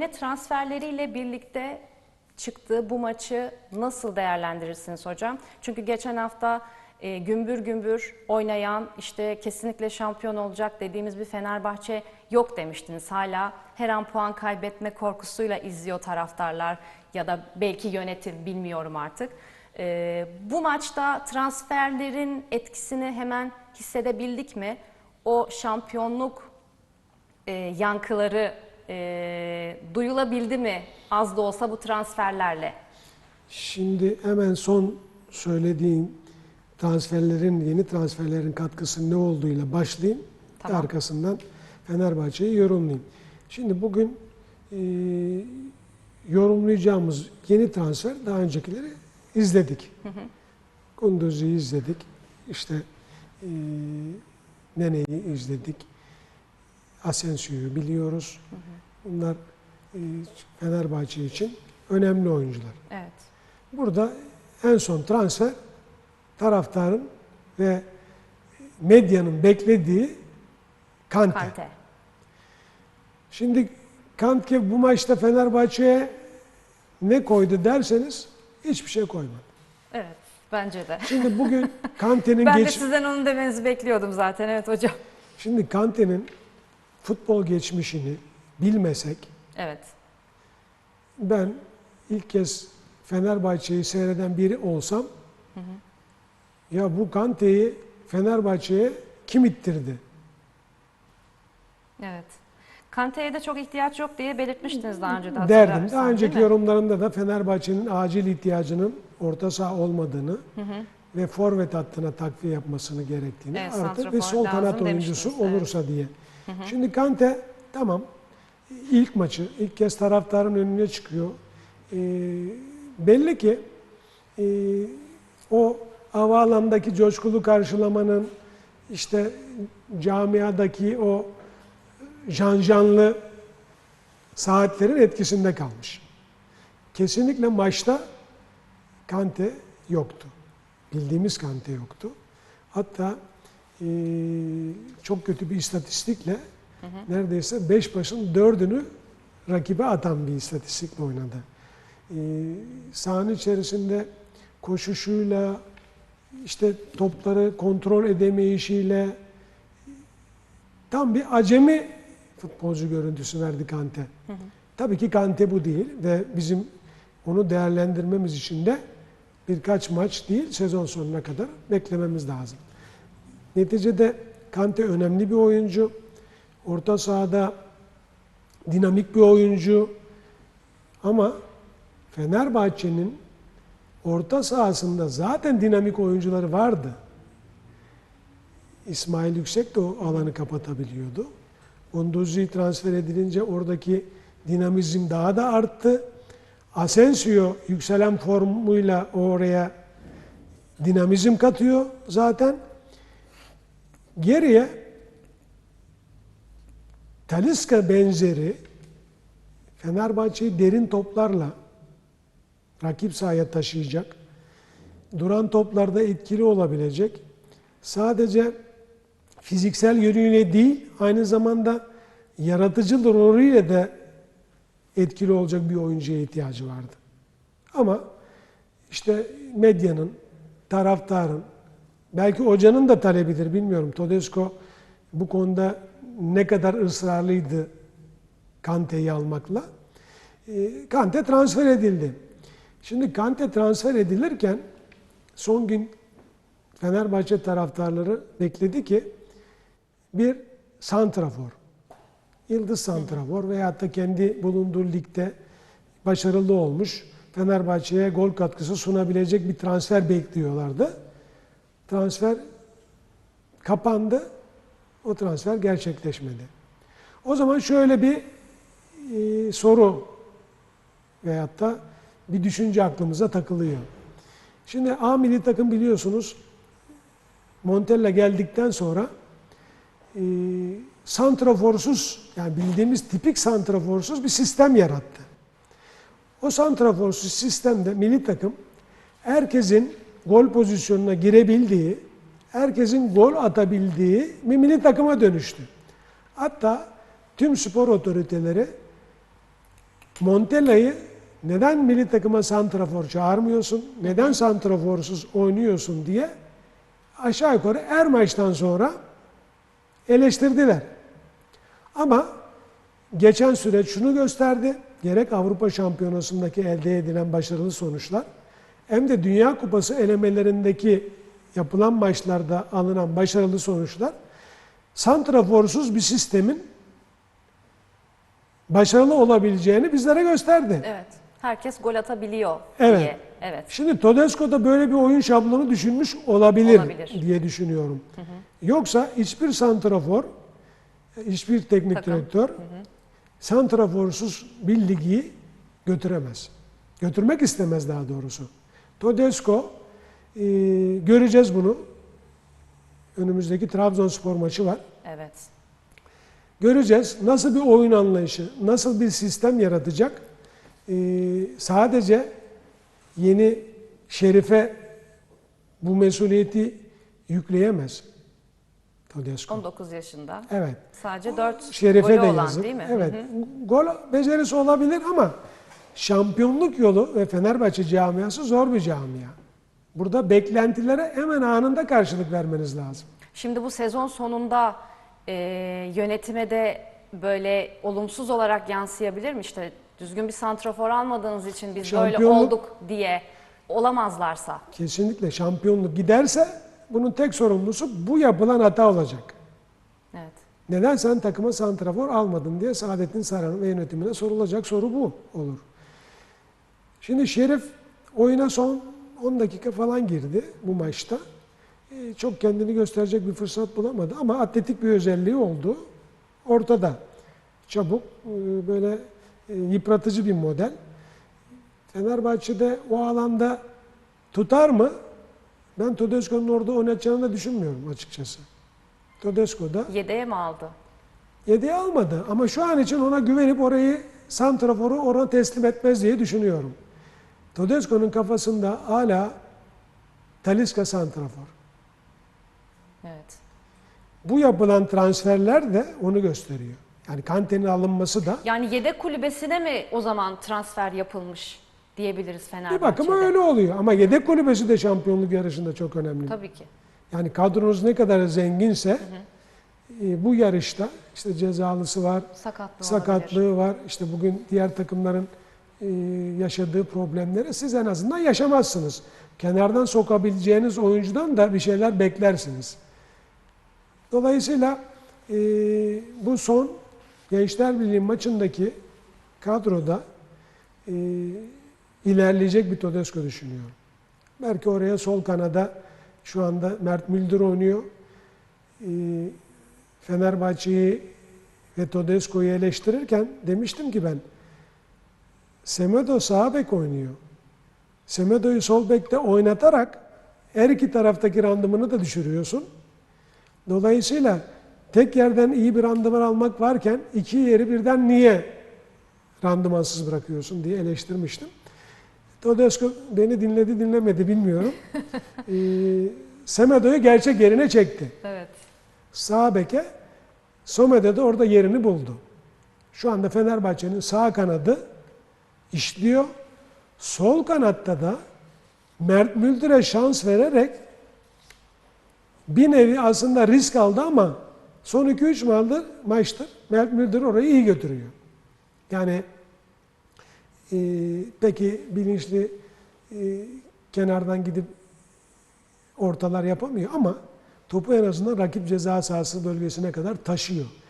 yeni transferleriyle birlikte çıktığı bu maçı nasıl değerlendirirsiniz hocam? Çünkü geçen hafta e, gümbür gümbür oynayan işte kesinlikle şampiyon olacak dediğimiz bir Fenerbahçe yok demiştiniz. Hala her an puan kaybetme korkusuyla izliyor taraftarlar ya da belki yönetim bilmiyorum artık. E, bu maçta transferlerin etkisini hemen hissedebildik mi? O şampiyonluk e, yankıları e, duyulabildi mi az da olsa bu transferlerle? Şimdi hemen son söylediğin transferlerin, yeni transferlerin katkısı ne olduğuyla başlayayım. Tamam. Arkasından Fenerbahçe'yi yorumlayayım. Şimdi bugün e, yorumlayacağımız yeni transfer daha öncekileri izledik. Kunduz'u izledik. İşte e, Nene'yi izledik. Asensio'yu biliyoruz. Bunlar e, Fenerbahçe için önemli oyuncular. Evet. Burada en son transfer taraftarın ve medyanın beklediği Kante. Kante. Şimdi Kante bu maçta Fenerbahçe'ye ne koydu derseniz hiçbir şey koymadı. Evet. Bence de. Şimdi bugün Kante'nin Ben de sizden onu demenizi bekliyordum zaten. Evet hocam. şimdi Kante'nin futbol geçmişini bilmesek Evet. ben ilk kez Fenerbahçe'yi seyreden biri olsam ya bu Kante'yi Fenerbahçe'ye kim ittirdi? Evet. Kante'ye de çok ihtiyaç yok diye belirtmiştiniz daha önce de derdim. hatırlarsan, Daha değil önceki mi? yorumlarımda da Fenerbahçe'nin acil ihtiyacının orta saha olmadığını ve forvet hattına takviye yapmasını gerektiğini Evet, artı santrafor bir sol kanat lazım oyuncusu demiştiniz, evet. olursa diye. Şimdi Kante tamam ilk maçı ilk kez taraftarın önüne çıkıyor. Ee, belli ki e, o havaalanındaki coşkulu karşılamanın işte camiadaki o janjanlı saatlerin etkisinde kalmış. Kesinlikle maçta Kante yoktu. Bildiğimiz Kante yoktu. Hatta eee, çok kötü bir istatistikle neredeyse 5 başın 4'ünü rakibe atan bir istatistikle oynadı. Eee sahanın içerisinde koşuşuyla, işte topları kontrol edemeyişiyle tam bir acemi futbolcu görüntüsü verdi Kante. Tabii ki Kante bu değil ve bizim onu değerlendirmemiz için de birkaç maç değil sezon sonuna kadar beklememiz lazım. Neticede Kante önemli bir oyuncu. Orta sahada dinamik bir oyuncu. Ama Fenerbahçe'nin orta sahasında zaten dinamik oyuncuları vardı. İsmail Yüksek de o alanı kapatabiliyordu. Gondozi transfer edilince oradaki dinamizm daha da arttı. Asensio yükselen formuyla oraya dinamizm katıyor zaten. Geriye Taliska benzeri Fenerbahçe'yi derin toplarla rakip sahaya taşıyacak. Duran toplarda etkili olabilecek. Sadece fiziksel yönüyle değil, aynı zamanda yaratıcı rolüyle de etkili olacak bir oyuncuya ihtiyacı vardı. Ama işte medyanın, taraftarın, belki hocanın da talebidir bilmiyorum. Todesco bu konuda ne kadar ısrarlıydı Kante'yi almakla. Ee, Kante transfer edildi. Şimdi Kante transfer edilirken son gün Fenerbahçe taraftarları bekledi ki bir santrafor, yıldız santrafor veyahut da kendi bulunduğu ligde başarılı olmuş, Fenerbahçe'ye gol katkısı sunabilecek bir transfer bekliyorlardı. Transfer kapandı, o transfer gerçekleşmedi. O zaman şöyle bir e, soru veyahut da bir düşünce aklımıza takılıyor. Şimdi A milli takım biliyorsunuz Montella geldikten sonra e, santraforsuz yani bildiğimiz tipik santraforsuz bir sistem yarattı. O santraforsuz sistemde milli takım herkesin gol pozisyonuna girebildiği, herkesin gol atabildiği bir milli takıma dönüştü. Hatta tüm spor otoriteleri Montella'yı neden milli takıma santrafor çağırmıyorsun, neden santraforsuz oynuyorsun diye aşağı yukarı her maçtan sonra eleştirdiler. Ama geçen süreç şunu gösterdi. Gerek Avrupa Şampiyonası'ndaki elde edilen başarılı sonuçlar hem de Dünya Kupası elemelerindeki yapılan maçlarda alınan başarılı sonuçlar santraforsuz bir sistemin başarılı olabileceğini bizlere gösterdi. Evet. Herkes gol atabiliyor Evet. diye. Evet. Şimdi Todesco da böyle bir oyun şablonu düşünmüş olabilir, Olabilir. diye düşünüyorum. Yoksa hiçbir santrafor, hiçbir teknik Takım. direktör santraforsuz bir ligi götüremez. Götürmek istemez daha doğrusu. Todesco e, göreceğiz bunu. Önümüzdeki Trabzonspor maçı var. Evet. Göreceğiz nasıl bir oyun anlayışı, nasıl bir sistem yaratacak. Ee, sadece yeni Şerif'e bu mesuliyeti yükleyemez Tedesco. 19 yaşında. Evet. Sadece 4 Şerif'e golü de olan yazık. değil mi? Evet. Gol becerisi olabilir ama şampiyonluk yolu ve Fenerbahçe camiası zor bir camia. Burada beklentilere hemen anında karşılık vermeniz lazım. Şimdi bu sezon sonunda e, yönetime de böyle olumsuz olarak yansıyabilir mi? İşte düzgün bir santrafor almadığınız için biz böyle olduk diye olamazlarsa. Kesinlikle şampiyonluk giderse bunun tek sorumlusu bu yapılan hata olacak. Evet. Neden sen takıma santrafor almadın diye Saadettin Saran ve yönetimine sorulacak soru bu olur. Şimdi Şerif oyuna son 10 dakika falan girdi bu maçta. Ee, Çok kendini gösterecek bir fırsat bulamadı ama atletik bir özelliği oldu. Ortada. Çabuk, e, böyle e, yıpratıcı bir model. Fenerbahçe'de o alanda tutar mı? Ben Tedesco'nun orada oynatacağını da düşünmüyorum açıkçası. Tedesco da Yedeğe mi aldı? Yedeği almadı ama şu an için ona güvenip orayı santraforu ona teslim etmez diye düşünüyorum. Tedesco'nun kafasında hala Talisca santrafor. Evet. Bu yapılan transferler de onu gösteriyor. Yani Kante'nin alınması da Yani yedek kulübesine mi o zaman transfer yapılmış diyebiliriz bir Fenerbahçe'de? bakıma öyle oluyor. Ama yedek kulübesi de şampiyonluk yarışında çok önemli. Tabii ki. Yani kadronuz ne kadar zenginse e, bu yarışta işte cezalısı var, Sakatlığı olabilir. sakatlığı var. İşte bugün diğer takımların yaşadığı problemleri siz en azından yaşamazsınız. Kenardan sokabileceğiniz oyuncudan da bir şeyler beklersiniz. Dolayısıyla e, bu son Gençler Birliği maçındaki kadroda e, ilerleyecek bir Todesco düşünüyorum. Belki oraya sol kanada şu anda Mert Müldür oynuyor. E, Fenerbahçe'yi ve Todesco'yu eleştirirken demiştim ki ben Semedo sağ bek oynuyor. Semedo'yu sol bekte oynatarak her iki taraftaki randımını da düşürüyorsun. Dolayısıyla tek yerden iyi bir randıman almak varken iki yeri birden niye randımansız bırakıyorsun diye eleştirmiştim. Todesco beni dinledi dinlemedi bilmiyorum. ee, Semedo'yu gerçek yerine çekti Evet. sağ beke Somede de orada yerini buldu. Şu anda Fenerbahçe'nin sağ kanadı işliyor. Sol kanatta da Mert Müldür'e şans vererek bir nevi aslında risk aldı ama son 2-3 maçtır, maçtır Mert Müldür orayı iyi götürüyor. Yani e, peki bilinçli e, kenardan gidip ortalar yapamıyor ama topu en azından rakip ceza sahası bölgesine kadar taşıyor.